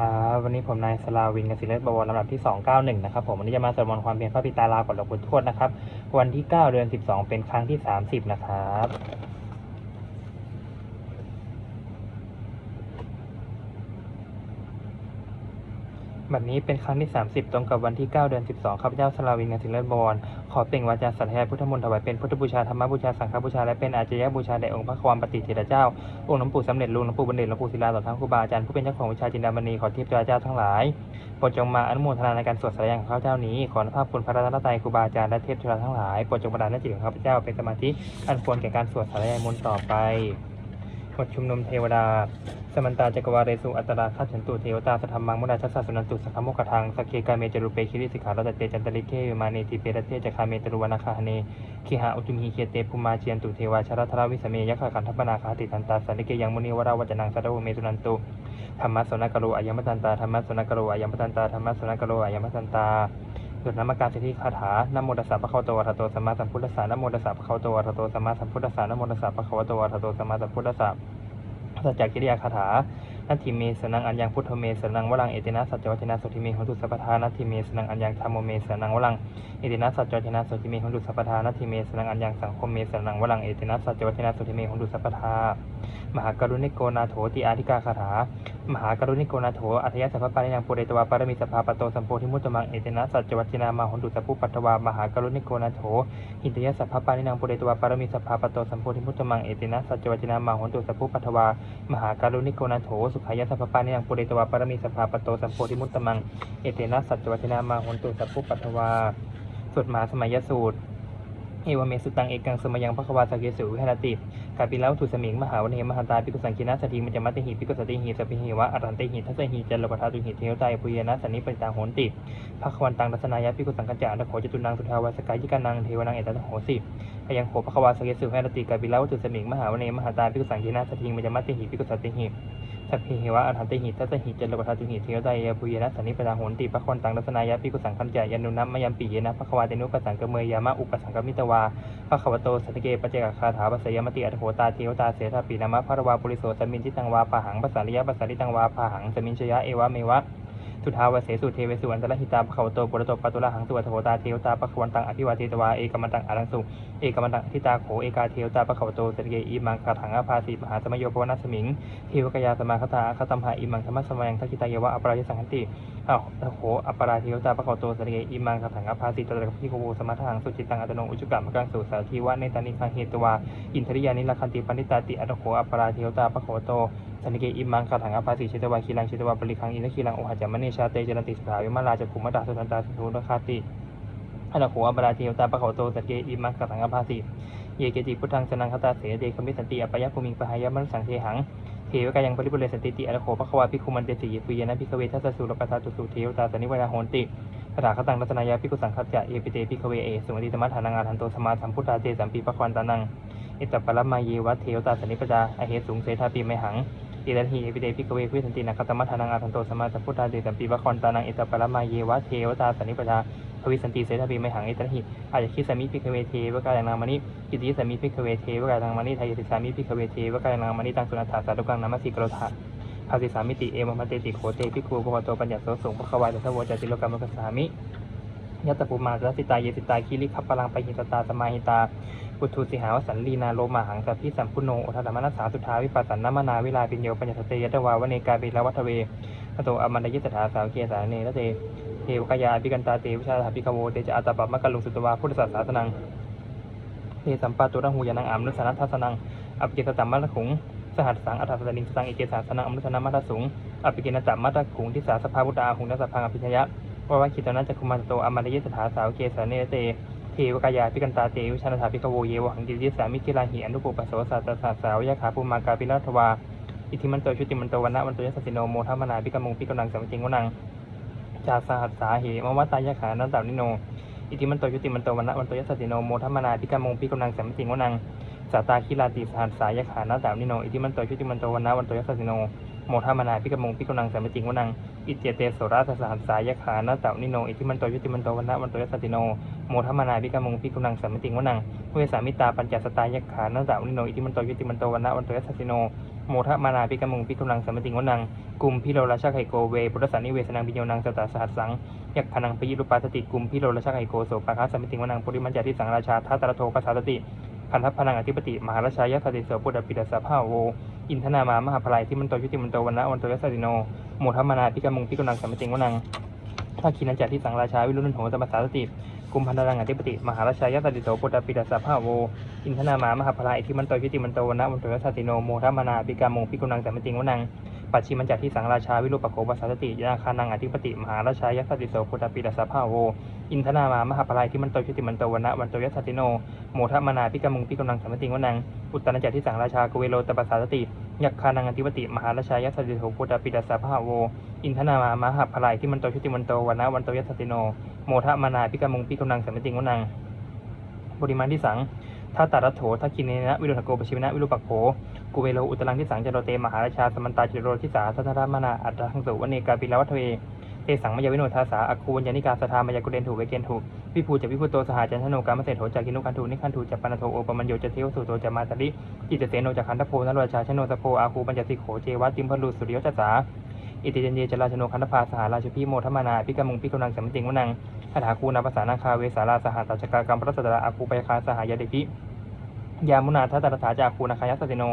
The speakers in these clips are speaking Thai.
ครับวันนี้ผมนายสลาวินกสิเลศบวรลำดับที่ 291 นะครับผมวันนี้จะมาสวดมนต์ความเพียรพระปิตาลาก่อนหลวงปู่ทวดนะครับ วันที่ 9 เดือน 12 เป็นครั้งที่ 30 นะครับแบบนี้เป็นครั้งที่ 30 ตรงกับวันที่ 9 เดือน 12ข้าพเจ้าสลาวินกสิเลศบวร ขอเปล่งวาจาสัตย์แทนพุทธมนต์ถวายเป็นพุทธบูชาธรรมบูชาสังฆบูชาและเป็นอาจยบูชาแด่องค์พระความปฏิเทระเจ้า องค์หลวงปู่สำเร็จลุงหลวงปู่บัณฑิตหลวงปู่ศิลาต่อทั้งครูบาอาจารย์ผู้เป็นเจ้าของวิชาจินดามณีขอเทียบเจ้าทั้งหลายโปรดจงมาอนุโมทนาในการสวดสายยังของข้าพเจ้านี้ ขออนุภาพคุณพระรัตนตรัยครูบาอาจารย์และเทพจุฬาทั้งหลายโปรดจงประทานให้จิตของข้าพเจ้าเป็นสมาธิอันควรแก่การสวดสายยังมนต์ต่อไป บทชุมนุมเทวดา สมันตาจักรวาเรสุอัตราคัจฉันตุเทวตาสธรรมังมุนาชัสสะสุนันตุสังฆโมกทังสกเคกาเมจรุเปคิริสิกขารัตเตจันตริเกวิมาเนติเปรเทจคาเมตรุวนาคาเนคิหาอุตุมีเคเตภูมาเจียนตุเทวาชรทราวิสเมยขขันธปนาคาติตันตาสันนิเกยังมุนีวราวัจนังสัตวเมตุนันตุธรรมะสนกโรอายัมตันตาธรรมะสนกโรอายัมตันตาธรรมะสนกโรอายัมตันตา หยุดนามการสิทธิคาถานโมตัสสะพระเขาโตอะระหะโตสัมมาสัมพุทธัสสะนโมตัสสะพระเขาโตอะระหะโตสัมมาสัมพุทธัสสะนโมตัสสะพระเขาโตอะระหะโตสัมมาสัมพุทธัสสะสัจจกิริยาคาถา นาทิเมสนังอัญญังพุทธเมสนังวรังเอตินะสัจจวัชนะสุทิเมของตุสัพทานาทิเมสนังอัญญังธรรมเมสนังวรังเอตินะสัจจวัชนะสุทิเมของตุสัพทานาทิเมสนังอัญญังสังคมเมสนังวรังเอตินะสัจจวัชนะสุทิเมของตุสัพทามหากรุณิโกนาโถติอาธิกาคาถามหากรุณิโกนาโถอัธยาสัพพปาริยังปุเรตวาปารมิสัพพาปโตสัมโพธิมุตตมังเอตินะสัจจวัชนามาหนตุสัพพุปัตวามหากรุณิโกนาโถหินตยาสัพพปารินังปุเรตวาปารมิสัพพาปโตสัมโพธิมุตตมังเอตินะสัจจวัชนามาหนตุสัพพุปัทวามหากรุณิโกนาโถสุขายสัพพปานิยังปุเรตวาปรมิสัพพาปโตสัมโพธิมุตตมัง เอเตนะสัจจวัชนามาหนตุสัพพุปัทวาสุดมหาสมัยสูตรเอวเมสุตังเอกังสมยังพระควาสกเกสุวิหาติกาปิล้วถุสมิงมหาวันมหันตาปิกุสังกินาสติมัจมัติหิปิกุสติหิสปิหิวะอรันติหิทัสหิจันลกธาตุหิเทวไตปุยนะสันนิปัญจาโหนติภควันตังรัสนายะปิกุสังกัจจาตโขจตุนังสุทาวาสกายิกานังเทวนังเอตตะโหสิพยังโขภควาสกเกสุวิหาติกาปิล้วถุสมิงมหาวันเฮมหันตาปิกุสังกินาสติมัจมัตติหิปิกุสติหิ สัพเพเหวะอรหันติหิตัสหิจันโลกธาตุหิเทวไตยปุยนะสันนิปตาโหนติปะคอนตังรัสนายะปิกุสังคัญจายันนุนัมมยัมปีเยนะภควาเตนุปสังกเมยยามะอุปสังกมิตวาพระขวโตสัตเกปเจกคาถาปัสยมติอัตโหตาเทวตาเสธาปีนามะพระวาปุริโสสมินทิตังวาปะหังปัสาริยะปัสสาริตังวาปะหังสมินชยะเอวะเมวะ สุทาวเสสุเทเวสุอันตรหิตาภควโตปุระโตปตุระหังตุอัตโหตาเทวตาปะขวันตังอภิวาเทตวาเอกมันตังอารังสุเอกมันตังทิตาโขเอกาเทวตาปะขวโตเสัตเกอิมังคาถังอภาสีมหาสมโยโพนัสมิงเทวกยาสมาคตาคตัมหาอิมังธรรมสมัยังทักิตายวะอปราชิสังคันติอ้าวโหอปราเทวตาปะขวโตเสัตเกอิมังคาถังอภาสีตระกัพิโกโวสมัทังสุจิตังอัตโนอุจุกะมะกังสุสาทีวะเนตานิคังเหตวาอินทริยานิลคันติปณิตาติอัตโขอปราเทวตาปะโขโต สันนิเกอิมังคาถังอภาสิชิตวาคีลังเชตวาปริคังอินทคีลังโอหะจามเนชาเตจรันติสขาวิมาลาจักขุมตาสุตันตาสุนคาติอัตโขอปราเทวตาปะโขโตสันเกอิมังคาถังอภาสิเยเกจิพุทธังสนังคตาเสเดคมิสันติอปยภูมิงปหายมังสังเทหังเทวกายังปริบุเรสันติติอัตโขปะควาภิกขุมันเตติยปุยนะภิกขเวทัสสุรปทาตุสุเทวตาสันนิวายาโหนติคาถาคตังรัตนายาภิกขุสังคัจจะเอปิเตภิกขเวเอสุมาติธรรมฐานังอาทันโตสมาสัมพุทธาเจสัมปีปะควันตานังอิตตปรมาเยวัตเทวตาสันนิปจาอเหตุสุงเสธาปีไมหัง ติรันหีเอปิเดพิกเวพิสันตินักขตมัทานังอาทันโตสมาสัพพุทธาเดสัมปีวะคอนตานังเอตตปรมาเยวะเทวตาสนิปจาภวิสันติเสธาปีไมหังอิตรันหีอาจจะคิดสามิพิกเวเทวกายนางมณิกิติสามิพิกเวเทวกายนางมณิไทยติสามิพิกเวเทวกายนางมณิตังสุนัตถาสารุกังนามัสสิกโรธาภาสิสามิติเอมมะเตติโขเตพิคูโกวโตปัญญาโสสุงพระควายสัทโวจติโลกรรมกัสสามิยัตตปุมาสัสิตาเยสิตาคิริขับพลังไปหิตตาสมาหิตา ปุถุสิหาวสันลีนาโลมาหังสัพพิสัมพุโนอทธรรมนัสสาสุทาวิปัสสันนมนาวิลาปิญโยปัญญสเตยตวาวเนกาเบลวัตเวพระโตอมันดยิสถาสาวเกสาเนรเตเทวกายาภิกันตาเตวิชาถาภิกโวเตจะอัตตปัปมะกลุงสุตวาพุทธศาสนานังเทสัมปาตุระหูยานังอามนุสนัททัสนังอภิเกสตัมมัตถุงสหัสสังอัฏฐสนิงสังอิเกสาสนังอมุสนามัตถุงอภิเกนตัมมัตถุงทิสาสภาวุตาหุงนัสพังอภิชยะวาวคิตนันจักคุมันโตอมันดยิสถาสาวเกสาเนรเต เทวกายาพิกันตาเตวิชานาถาพิกโวเยวหังกิริสามิกิลาหิอนุปุปะโสสัตตสาสาวยะขาภูมากาปิรัตวาอิทิมันโตชุติมันโตวันนะวันโตยสัสสิโนโมทัมนาพิกมุงพิกำลังสัมจิงวนังจาสหัสสาเหมวัตตายะขานันตานิโนอิทิมันโตชุติมันโตวันนะวันโตยสัสสิโนโมทัมนาพิกมุงพิกำลังสัมจิงวนังสาตาคิลาติสหัสสายะขานันตานิโนอิทิมันโตชุติมันโตวันนะวันโตยสัสสิโนโมทัมนาพิกมงพิกำลังสัมจิงวนังอิเจเตโสราสสหัสสายะขานันตานิโนอิทิมันโตชุติมันโตวันนะวันโตยัสสิโน โมทัมมนาพิกามงพิกุนังสัมมิติงวนังเวสามิตาปัญจสตายักขานันตาอุนิโนอิติมันโตยุติมันโตวันนะวันโตยัสสิโนโมโมทะมานาพิกามุงพิกุนังสัมมติงวนังกุมพิโรราชาไคโกเวปุรสานิเวสนังปิโยนังสตาสหัสสังยักขนังปยิรุปาสติกุมพิโรราชาไคโกโสปะคาสัมมติงวนังปุริมัญจาทิสังราชาทัตระโทปัสสาสติพันธพนังอธิปติมหาราชายาสติโสปุตตปิดสสภาโวอินทนามามหาพลายที่มันโตยุติมันโตวันนะวันโตยัสติโนโมทมานาพิกามุงพิกุนังสัมมติงวนังภาคีนันจาที่สังราชาวิรุณโหสมัสสาสติ กุมพันธังอธิปติ มหาราชายสติโสปุตตปิดสสะภาโว อินทนามามหาพลายที่มันโตยุติมันโตวันะวันโตยสติโนโมทมานาพิกามุงพิกุนังสัมมติงวนังปัจฉิมัญจที่สังราชาวิรุปโขปัสสาสติยาคานังอธิปติ มหาราชายสติโสปุตตปิดสสะภาโว อินทนามามหาพลายที่มันโตยุติมันโตวันนะวันโตยสติโนโมทมานาพิกามุงพิกุนังสัมมติงวนัง อุตตรจักที่สังราชากเวโรตปัสสาสติ ยักคานังอธิปติมหาราชายัสสิโสปุตตปิดสสะภาโว อินทนามามหาพลายที่มันโตชุติมันโตวันนะวันโตยัสติโน โมทะมานาพิกามุงพิกุนังสัมมติงวนังบริมาณที่สังถ้าตารัตโถทักคินเนนะวิรุณโกปชิวนะวิรุปักโขกุเวโลอุตรังที่สังจโรเตมหาราชาสมันตาจิโรทิสาสัทธรามนาอัตถังสุวเนกาปิลวัตเว สังมยาวิโนทาสาอคูวัญญานิกาสทามายากุเดนถูเวเกนถูวิภูจะวิภูโตสหจันทโนกามเศรษโถจากินุคันถูนิคันถูจัปนโทโอปมัญโยจะเทวสุโตจะมาตริจิตเสโนจากขันธโพนรราชาชโนสโพอาคูปัญจสิโขเจวัติมพลูสุริยจัสสาอิติเจนเยจราชโนคันธพาสหราชพีโมทมานาพิกมุงพิกนังสัมติงวนังคาถาคูนาภาษานาคาเวสาราสหตัจกากรรมพระสัตระอาคูปยคาสหายาเดพิ ยามุนาทัตตถาจาคูนาคายสติโน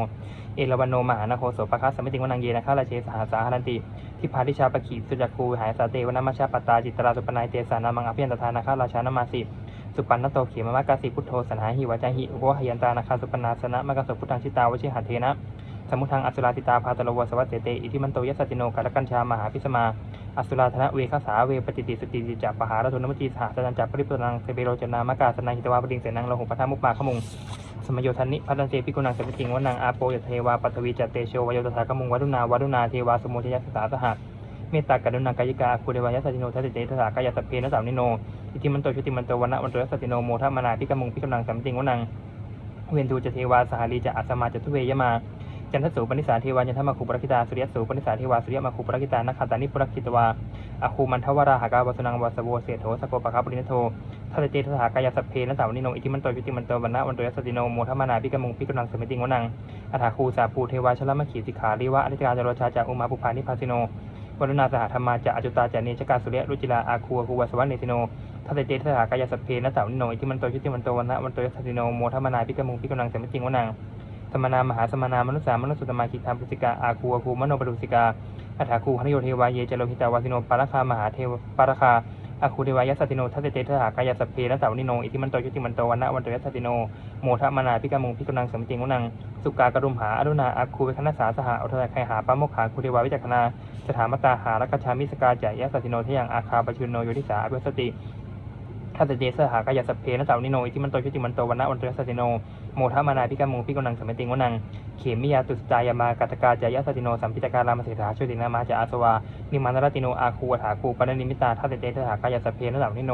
เอราวันโนมหานโคโสปะคัสสัมมติงวนังเยนะคาราเชสหาสาหันติ ทิพาทิชาปะขีสุจักคูหายสาเตวนามาชาปตาจิตราสุปนายเตสานามังอภิยันตทานาคาราชานามาสิสุปันนโตเขมมะกาสิพุทโธสันหาหิวาจาหิโวหยันตานาคาสุปนาสนะมะกาสุพุทธังชิตาวชิหันเทนะ สมุทังอสุราติตาพาตโลวสวัสเสเตอิทิมันโตยสสติโนกาลกัญชามหาพิสมาอสุราธนะเวคสาเวปฏิติสติจิจัปปหารตุนมจีสหสัจจัปปริปนังเทเบโรจนามกาสนังหิตวาปดิงเสนังโลหุปทามุปมาขมุงสมโยทันนิพัตันเจปิกุนังสัพพิติงวนังอาโปยเทวาปัทวีจัตเตโชวโยตถาคมุงวัดุนาวัดุนาเทวาสมุทยัสสาสหะเมตตากรุณากายิกาคูเดวายสัติโนทัตติเตทถากายสัพเพนะสามนิโนอิทิมันโตชุติมันโตวันนะวันโตยัสสติโนโมทมนาพิกมุงพิกำลังสัมติงวนังเวนตูจะเทวาสหารีจะอัสมาจะทุเวยมา จันทสูปนิสาเทวายันทมาคูปรกิตาสุริยสูปนิสาเทวาสุริยมาคูปรกิตานักขัตานิปุรกิตวาอาคูมันทวราหากาวาสนังวาสโวเสโถสโกปะคาปรินโททัตเตทถากายสัพเพนสาวนิโนอิทิมันโตยุติมันโตวันนะวันโตยสติโนโมทัมนาพิกมุงพิกำลังสมิติงวนังอัฏฐาคูสาภูเทวาชลมขีสิกขาลิวะอนิการจโรชาจาอุมาปุพานิพาสิโนวรุณาสหธรรมาจะอจุตาจะเนชกาสุเรรุจิลาอาคูคูวสวัสเนติโนทัตเตทถากายสัพเพนสาวนิโนอิทิมันโตยุติมันโตวันนะวันโตยสติโนโมทัมนาพิกมุงพิกำลังสมิติงวนัง สมนามหาสมนามนุษสามนุษสุตมาคิธามปุสิกาอาคูอาคูมโนปรุสิกาอัฏฐาคูหนโยเทวาเยจโลหิตาวาสิโนปารคามหาเทวปารคาอาคูเทวายสสติโนทัตเตเตทหากายสัพเพนะสาวนิโนอิทิมันโตยุติมันโตวันนะวันโตยัสติโนโมทะมนาพิกามุงพิกนังสมจิงวนังสุกากรุมหาอรุณาอาคูเวคณสาสหะอัทยาไคหาปามกขาคูเทวาวิจักขณาสถามตาหารักชามิสกาจายะสติโนทยังอาคาปชุนโนโยทิสาอภิสติทัตเตเสหากายสัพเพนะสาวนิโนอิทิมันโตชุติมันโตวันนะวันโตยัสติโน โมทมานาพิกามุงพิกนังสมติงวนังเขมิยาตุสจายามากัตกาจายสติโนสัมพิจการามเสถาชุตินามาจาอาสวานิมานรติโนอาคูวถาคูปนนิมิตาทัตเตเทถากายสเพนะสาวนิโน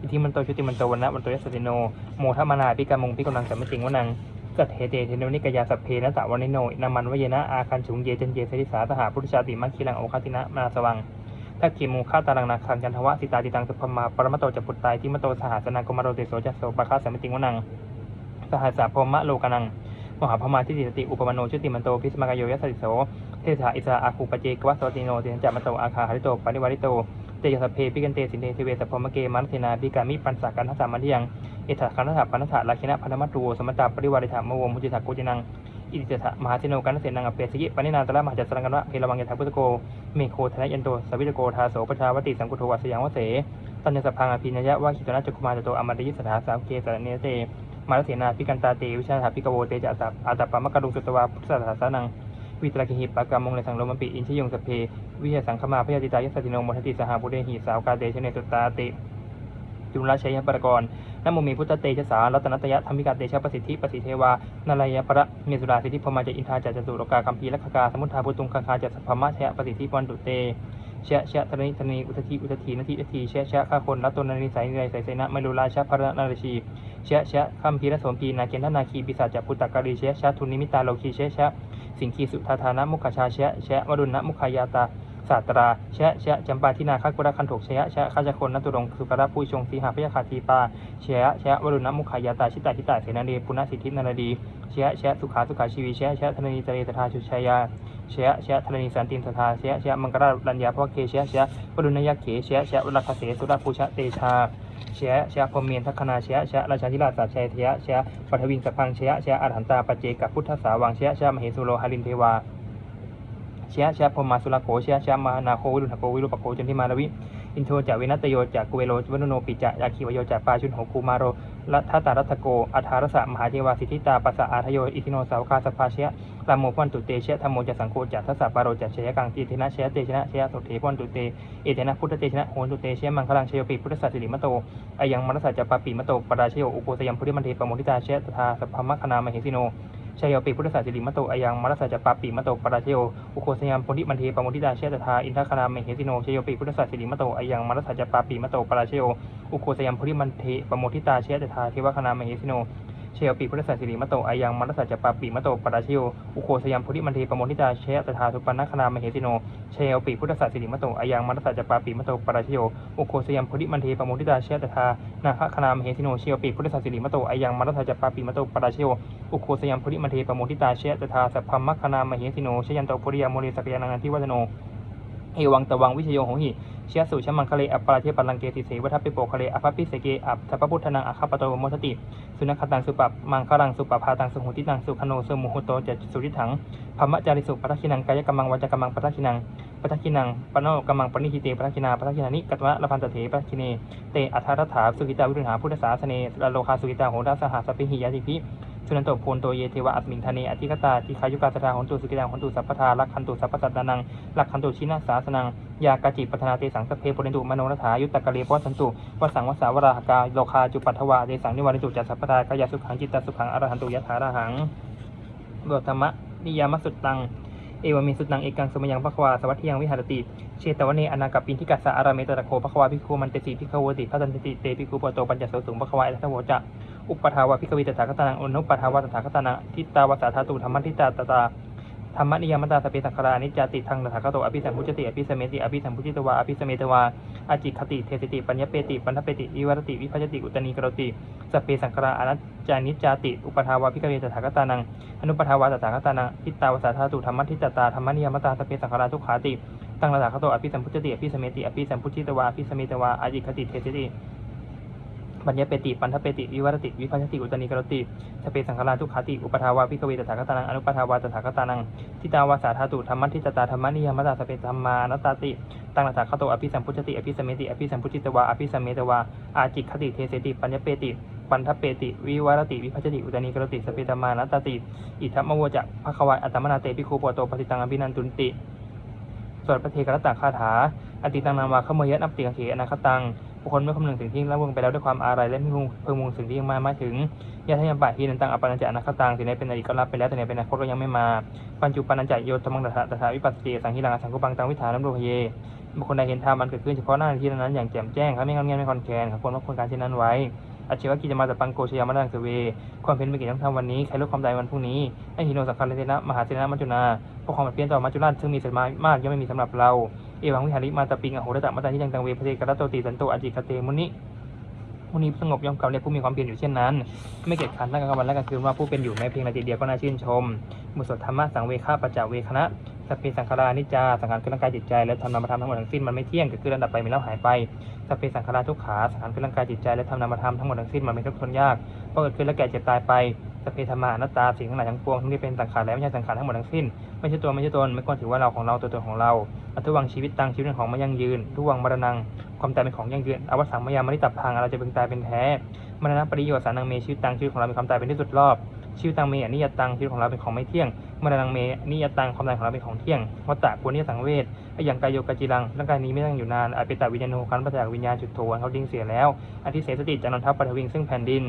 อิทิมันโตชุติมันโตวันนะวันโตยสติโนโมทมานาพิกามุงพิกนังสมติงวนังกัตเทเตเทโนนิกายาสัพเพนะสาวนิโนนามันวเยนะอาคันฉุงเยจันเยสริสาสหาพุทธชาติมัคคิลังโอคาตินะมาสวังทักขิมูข้าตารังนาคังจันทวะสิตาติตังสุพมาปรมโตจะปุตตายทิมโตสหสนากมารโรเตโสจัสโสปะคาสมิติงวนัง สหัสสะพรมะโลกนัง มหาพมาทิติสติอุปมโนชุติมันโตพิสมกโยยัสสิโส เทสาอิสาอาคูปเจกวัสติโนเตนจามโตอาคาหริโตปริวาริโต เตยสพเพปิกันเตสินเทเทเวสพพมเกมันเทนาปิกามิปันสากันทัสามันยัง เอถาคันทัสสะปันทัสสะลาคินะพันธมัตตูสมตาปริวาริธามโวมุจิตาโกจินังอิติเถะมหาเทโนกันเสนังอเปสิกิปนินาตระมหาจัสรังกันวะเพลวังยถาพุทธโกเมโคธนยันโตสวิตโกทาโสปชาวติสังกุโทวัสยังวเสตัญญสพังอภินยะวะขิตนาจักคุมารโตอมริยสถาสามเกสรเนเต มารเสนาพิกันตาเตวิชาถาพิกโวเตจะอัตาอัตตปามะกะดุงสุตวาพุทธศาสนังวิตรกิหิปากามงในสังโลมปิอินชยงสเพวิหสังคมาพยาติตายสติโนมทติสหาบุเรหิสาวกาเตชเนตุตาเตจุลชัยปรกรนโมมีพุทธเตชะสารัตนตยะธรรมิกาเตชะประสิทธิประสิทเทวานารายประเมสุราสิทธิพมาจะอินทาจัจจตุโลกาคัมภีลักขกาสมุทธาพุตุงคาคาจัสพมะเชะประสิทธิวันตุเตเชะเชะธนิธนีอุทธีอุทธีนาทีนาทีเชะเชะข้าคนรัตตนนิสัยนิสัยไสนะไมลุราชะพระนารชี เชะเชะคัมภีรสมพีนาเกณฑนาคีปิศาจพุตตการีเชะเชะทุนิมิตาโลคีเชะเชะสิงคีสุทาธานะมุขชาเชะเชะวรุณนะมุขายาตาสศาสตราเชะเชะจำปาทินาคกุระคันโถกเชะเชะข้าจคนนัตุรงสุกระผู้ชงสีหาพยาคาทีปาเชะเชะวรุณมุขายาตาชิตาทิตาเสนาเดปุณสิทธินารดีเชะเชะสุขาสุขาชีวีชะเชะธนนีตเรตถาชุชายาเชะเชะธนนีสันตินสถาเชะเชะมังกรรัญญาพวเคเชะเชะวรุณยักเขชะชะวรคเสสุรภูชะเตชา เชยะเชยะพรมเมีนทัคคณาเชยะเชยะราชาธิราชสัจชัยเชยะเชยะปัทวิงสพังเชยะเชยะอรหันตาปเจกับพุทธสาวังเชยะเชยะมเหสุโลหารินเทวาเชยะเชยะพรหมาสุรโขเชยะเชยะมานาโควิรุณโควิรุปโคจันทิมาลวิอินโทจากวินัตโยจากกุเวโลวนุโนปิจะยาคีวโยจากปาชุนโหคูมาโรลัทธตารัตโกอัฏฐารสะมหาเทวาสิทธิตาปัสสะอาทโยอิทิโนสาวกาสภาเชยะ ลามโมพันตุเตเชะธรรมโมจะสังโฆจัทัสสะปาโรจัเชยะกังจีเทนะเชยะเตชนะเชยะโสเทพันตุเตเอเทนะพุทธเตชนะโหนตุเตเชมังคลังเชยปิพุทธสัสิริมโตอายังมรสสะจะปาปิมโตปราชโยอุโกสยัมพุทธิมันเทปโมทิตาเชตถาสัพพมคณามเหสิโนเชยโยปิพุทธศาสิริมโตอายังมรสสะจะปาปิมโตปราชโยอุโกสยัมพุทธิมันเทปโมทิตาเชตถาอินทคณามเหสิโนเชยโยปิพุทธศาสิริมโตอายังมรสสะจะปาปิมโตปราชโยอุโกสยัมพุทธิมันเทปโมทิตาเชตถาเทวคณามเหสิโน เชยปิพุทธศาสสิริมโตอายังมรสสะจปาปิมโตปราชโยอุโคสยัมพุทธิมันเทปโมทิตาเชตถาทุปันนคณามเหสิโนเชยปิพุทธศาสสิริมโตอายังมรสสะจปาปิมโตปราชโยอุโคสยัมพุทธิมันเทปโมทิตาเชตถานาคคณามเหสิโนเชียปีพุทธศาสนิมโตอายังมรถาจปาปีมโตปราเชโยอุโคสยามพุทธิมันเทปโมทิตาเชยตถาสัพพมมคคณามเหสิโนเชยันโตปุริยามโมเลสกยานังทิวัฒโนเอวังตวังวิชโยโหหิ เชียสุชมังคเลอปปาราเทปัลลังเกติเสวัฏปิโปคเลอภัปปิเสเกอัปทัพพุทธนังอคาปโตโมทติ สุนัขตังสุปปมังคลังสุปปาตังสุหุติตังสุขโนสุมุหุโตจัสุริถังพมจาริสุปัทคินังกายกรรมังวจกรรมังปัทคินังปัทคินังปโนกรรมังปณิหิเตปัทคินาปัทคินานิกัตวะละพันตเถปัทคิเนเตอัทธรัฐาสุกิตาวิรุณหาพุทธศาสเนลโลคาสุกิตาโหราสหสพพิหิยาติพิ สุนันโตโพนโตเยเทวะอัตมิงทะเนอธิคตาทิคายุกาสทาหนตุสุกิตาหนตุสัพพทาลักขันตุสัพพสัตตานังลักขันตุชินาสาสนังยากาจิปัฒนาเตสังสเพปุเรนตุมโนรถายุตตะกะเลปวัสันตุวสังวสาวราหกาโลคาจุปัทวาเตสังนิวาริตุจัสสัพพทากายาสุขังจิตตสุขังอรหันตุยะถาราหังบทธรรมะนิยามสุตตังเอวามิสุตังเอกังสมยังพระควาสวัสดิยังวิหารติ เชตวเนอนากับปินทิกัสสะอาราเมตตะโคพระควาพิคูมันเตติพิคโวติพระตันติเตพิคูปโตปัญจโสสุงพระควาอิทัตโวจะ อุปทาวะพิกวิตถาคตานังอนุปทาวะตถาคตานังทิตาวาสาธาตุธรรมทิตาตตาธรรมนิยมตาสเปสังคารานิจจติทังตถาคโตอภิสัมพุจติอภิสเมติอภิสัมพุจิตวาอภิสเมตวาอาจิคติเทสติปัญญเปติปัญญเปติวิวัตติวิภัจติอุตนีกรติสเปสังคาราอนัจจานิจจติ อุปทาวะพิกวิตถาคตานังอนุปทาวาตถาคตานังทิตาวาสาธาตุธรรมทิตตาธรรมนิยมตาสเปสังขาราทุกขาติ ตั้งระดับขโตอภิสัมพุจติอภิสเมติอภิสัมพุจิตวาอภิสเมตวาอาจิคติเทสติ ปัญญเปติ ปันทเปติ วิวัตติ วิภัชติ อุตนิกรติสเปสังขาราทุกขาติ อุปทาวาพิกเวตถาคตานัง อนุปทาวาตถาคตานัง ทิตาวาสาธาตุธรรมทิตตาธรรมนิยามตาสเปธรรมานัตตติ ตั้งระดับขโต อภิสัมพุจติ อภิสเมติ อภิสัมพุจิตวา อภิสเมตวา อาจิคติ เทเสติ ปัญญเปติ ปันทเปติ วิวารติ วิภัชติ อุตนิกรติสเปธรรมานัตตติ อิทัมมโวจะภควายอัตมนาเตปิโคปโตปฏิตังอภินันตุนติสวดพระเทกรตาคาถา อติตังนามวาขโมยะนับติกังเขอนาคตัง บุคคลไม่คำนึงถึงที่ละเวงไปแล้วด้วยความอาลัยและไม่มุ่งพิ่งมุ่งสิ่งที่ยังมาไม่ถึงยาทยัมปะที่นันตังอปานัญจะอนาคตังสิ่งใดเป็นอดีตก็รับไปแล้วแต่ไหนเป็นอนาคตก็ยังไม่มาปัญจุปานัญจะโยธมังตถาตถาวิปัสสเจสังหิรังสังกุปังตังวิถานัมโรพเยบุคคลใดเห็นธรรมมันเกิดขึ้นเฉพาะหน้าที่นั้นอย่างแจ่มแจ้งครับไม่งอนเงียบไม่คอนแคนครับควรว่าควรการเช่นนั้นไว้อาชีวกิจมาต่ปังโกชยามาดังเสเว ความเพียรไม่กี่ต้องทำวันนี้ ใครลดความใดวันพรุ่งนี้ไอหิโนสังคารเทนะมหาเสนามัจจุนาเพราะความเพียรต่อมัจจุราชซึ่งมีสมามากย่อมไม่มีสำหรับเรา เอวังวิหาริมาตปิงอโหรตะมาตาที่ยังตังเวพเทกรัตโตติสันโตอจิคเตมุนิมุนีสงบยอมกำเรียกผู้มีความเพียรอยู่เช่นนั้น ไม่เกียจขันตั้งกลางวันและกลางคืนว่าผู้เป็นอยู่แม้เพียงนาทีเดียวก็น่าชื่นชมมุสธรรมะสังเวคาปัจจาเวคณะ สัพเพสังขารานิจจาสังขารคือร่างกายจิตใจและธรรมนามธรรมทั้งหมดทั้งสิ้นมันไม่เที่ยงเกิดขึ้นระดับไปมีแล้วหายไปสัพเพสังขาราทุกขาสังขารคือร่างกายจิตใจและธรรมนามธรรมทั้งหมดทั้งสิ้นมันไม่ทุกข์ทนยากเพราะเกิดขึ้นแล้วแก่เจ็บตายไปสัพเพธรรมานัตตาสิ่งทั้งหลายทั้งปวงทั้งที่เป็นสังขารและไม่ใช่สังขารทั้งหมดทั้งสิ้นไม่ใช่ตัวไม่ใช่ตนไม่ควรถือว่าเราของเราตัวตนของเราอัตวังชีวิตตังชีวิตของไม่ยั่งยืนทุวังมรณังความตายเป็นของยั่งยืนอวสังมยามริตับพังเราจะเป็นตายเป็นแท้มรณะปริโยชน์สานังเมชีวิตตังชีวิตของเราเป็นความตายเป็นที่สุดรอบ ชีวิตตังเมอนิยตังชีวิตของเราเป็นของไม่เที่ยงมรณังเมนิยตังความตายของเราเป็นของเที่ยงวัตตะควรนิยสังเวชไอ้อย่างกายโยกจิรังร่างกายนี้ไม่ตั้งอยู่นานอาเปิตาวิญญาณโคันปัจจากวิญญาณจุดโทวันเขาดิ้งเสียแล้วอธิเสสติจานนันทปัทวิงซึ่งแผ่นดิน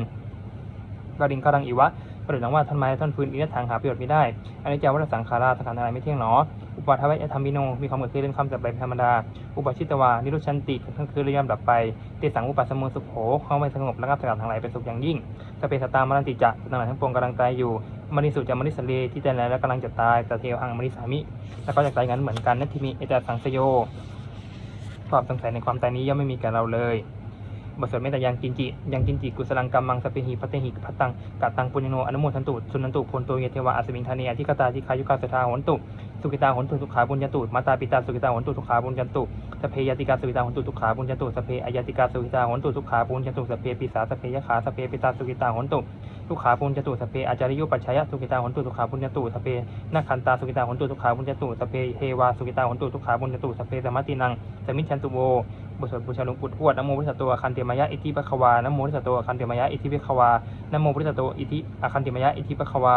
กดิงคารังอีวะ ประดุจดังว่าท่านไม้ท่านฟื้นอินทถังหาประโยชน์ไม่ได้อันนี้จาวัฏสังขาราสังขารอะไรไม่เที่ยงหนอ อุปาทวะธรรมิโน มีความเกิดขึ้นเป็นคำจับไปธรรมดา อุปชิตวา นิรุชันติทั้งคือระยำดับไป เตสังอุปสมมุสุขโขเข้าไม่สงบระงับสงัดทางไหลเป็นสุขอย่างยิ่งสเปสตามรันติจะทั้งหลายทั้งปวงกำลังใจอยู่มณิสุจะมณิสเลที่แต่แล้วแล้วกำลังจะตายแต่เทวหังมณิสามิ แล้วก็จะตายงั้นเหมือนกันนั่นที่มีเอตสังสโยความสงสัยในความตายนี้ย่อมไม่มีแก่เราเลย บทสวดเมตตายังกินจิยังกินจิกุสลังกัมมังสเปหิพัตเตหิพัตตังกัตตังปุญญโนอนุโมทันตุสุนันตุพลโตเยเทวะอัสมิงธานีอธิกตาทิคายุกาสทาหนตุสุกิตาหนตุสุขาบุญญตุมาตาปิตาสุกิตาหนตุสุขาบุญญตุสเพยติกาสุกิตาหนตุสุขาบุญญตุสเพอายติกาสุกิตาหนตุสุขาบุญญตุสเพปิสาสเพยขาสเพปิตาสุกิตาหนตุสุขาบุญญตุสเพอาจาริยุปัจฉยสุกิตาหนตุสุขาบุญญตุสเพนาคันตาสุกิตาหนตุสุขาบุญญตุสเพเทวาสุกิตาหนตุสุขาบุญญตุสเพสมตินังสมิชันตุโว บทสวดบูชาหลวงปู่ทวดนะโมพุทธตัวคันเตมยะอิทิปะควานะโมพุทธตัวคันเตมยะอิทิปะควานะโมพุทธตัวอิทิอาคันเตมยะอิทิปะควา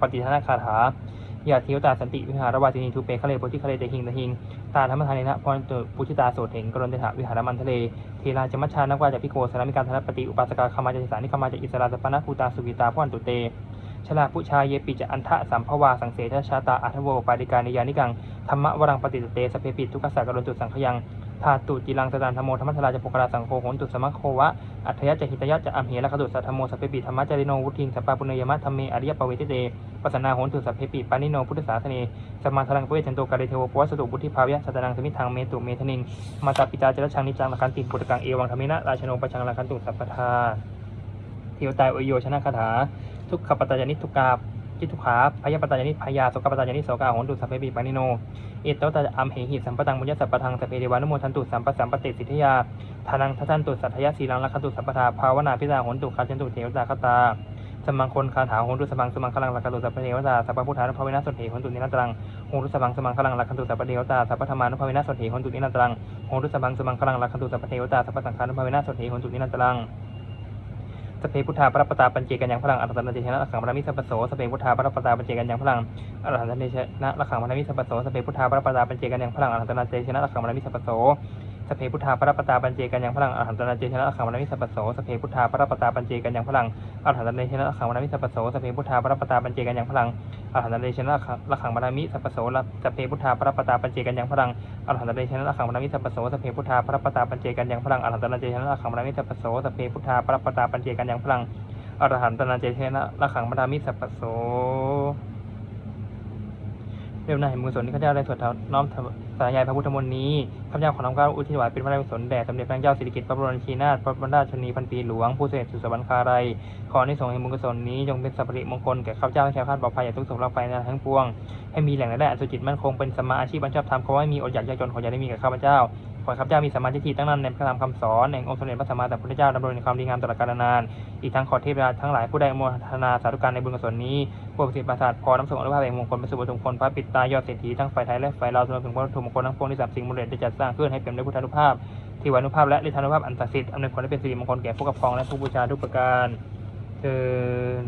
ปฏิทานาคาถายาทิวตาสันติวิหารวาจินีทูเปคะเลโพธิคะเลเตหิงตะหิง ตาธรรมทานินะพรตุปุชิตาโสเถงกรณเตถะวิหารมันทะเลเทราจมัชชานักวาจากพิโกสารมิการธนปฏิอุปาสกาคามาจติสานิคามาจอิสราสปนะภูตาสุกิตาพรตุเต ชลาผู้ชายเยปิจะอันทะสัมภวาสังเสทชาตาอัทโวปาริกานิยานิกังธรรมวรังปฏิเตสเพปิทุกขสักกรณตุสังขยังธาตุจิลังสดานธโมธรรมทราจะปุกราสังโฆโหนตุสมะโควะอัธยะจะหิตยะจะอัมเหระคตุสัทธโมสัพเพปิธรรมะจริโนวุทิงสัปปะปุเนยมะธรรมเมอริยปเวทิเตปัสนาโหนตุสัพเพปิปานิโนพุทธศาสเนสมาทลังเวชันโตกาเรเทวปวัสตุบุธิภาวยะสัตนังสมิทังเมตุเมทนิงมาตาปิตาจรชังนิจังละคันติปุตตังเอวังธรรมินะราชโนปชังละคันตุสัพพทาเทวตายอโยชนะคาถา ทุกขปัตจานิทุกาจิทุกขาพยาปัตจานิพยาสกปัตจานิโสกาหนตุสัพเพปิปานิโน เอตโตตะอัมเหหิสัมปตังมุญญสัพปทังสัพเพเดวานุโมทันตุสัมปสัมปติสิทธิยาทานังทัทันตุสัทธยสีลังลักขตุสัพพทาภาวนาพิจาหนตุคาเจนตุเทวตาคตาสมังคนคาถาโหนตุสมังสมังคลังลักขตุสัพเพเทวตาสัพพพุทธานุภาเวนะสนเถโหนตุนิรันตรังโหนตุสมังสมังคลังลักขตุสัพเพเทวตาสัพพธรรมานุภาเวนะสนเถโหนตุนิรันตรังโหนตุสมังสมังคลังลักขตุสัพเพเทวตาสัพพสังฆานุภาเวนะสนเถโหนตุนิรันตรัง สเพพุทธาปรปตาปัญเจกันยังพลังอัตตนาเจชนะระขังพระมิสัพปโสสเพพุทธาปรปตาปัญเจกันยังพลังอรหันตเจชนะระขังพระมิสัพปโสสเพพุทธาปรปตาปัญเจกันยังพลังอรหันตนาเจชนะระขังพระมิสัพปโส เพพุทธาประปตาปัญเจกันยังพลังอรหันตนาเจชนะขังพระมิสัพปโสสเพพุทธาประปตาปัญเจกันยังพลังอรหันตนาเดชนะขังพระมิสัพปโสสเพพุทธาประปตาปัญเจกันยังพลังอรหันตนาเดชนะลักขังพระมิสัพปโสสเพพุทธาประปตาปัญเจกันยังพลังอรหันตนาเดชนะลักขังพระมิสัพปโสสเพพุทธาประปตาปัญเจกันยังพลังอรหันตนาเจชนะลักขังพระมิสัพปโสสเพพุทธาประปตาปัญเจกันยังพลังอรหันตนาเจเทนะละขังมดามิสัพโส เรื่องนายมือสนที่ข้าพเจ้าได้สวดน้อมสายายพระพุทธมนต์นี้ข้าพเจ้าขอน้อมกล้าอุทิศถวายเป็นพระราชกุศลแด่สมเด็จพระเจ้าสิริกิติ์พระบรมชินีนาถพระบรมราชชนีพันปีหลวงผู้เสด็จสู่สวรรคาลัยขอในสงส์แห่งบุญกุศลนี้จงเป็นสัพพริมงคลแก่ข้าพเจ้าให้แคล้วคลาดปลอดภัยจากทุกโศกโราภัยในทั้งปวง ให้มีแหล่งรายได้อันสุจิตมั่นคงเป็นสมาอาชีพอันชอบธรรมขอให้มีอดอยากยากจนขออย่าได้มีกับข้าพเจ้า ขอข้าพเจ้ามีสมมาธิฏฐิตั้งมั่นในพระธรรมคำสอนแห่งองค์สมเด็จพระสัมมาสัมพุทธเจ้าดำรงในความดีงามตลอดกาลนาน อีกทั้งขอเทพดาทั้งหลายผู้ใดอนุโมทนาสาธุการในบุญกุศลนี้พวกสิทธิประสาทพอน้ำส่งอนุภาพแห่งมงคลประสุบุตรมงคลพระปิดตายอดเศรษฐีทั้งฝ่ายไทยและฝ่ายลาวรวมถึงพระถุมงคลทั้งปวงที่สามสิ่งมูลเลตได้จัดสร้างขึ้นให้เป็นด้วยพุทธานุภาพที่วานุภาพและฤทธานุภาพอันศักดิ์สิทธิ์อำนวยผลให้เป็นสิริมงคลแก่ผู้กับครองและผู้บูชาทุกประการเชิญ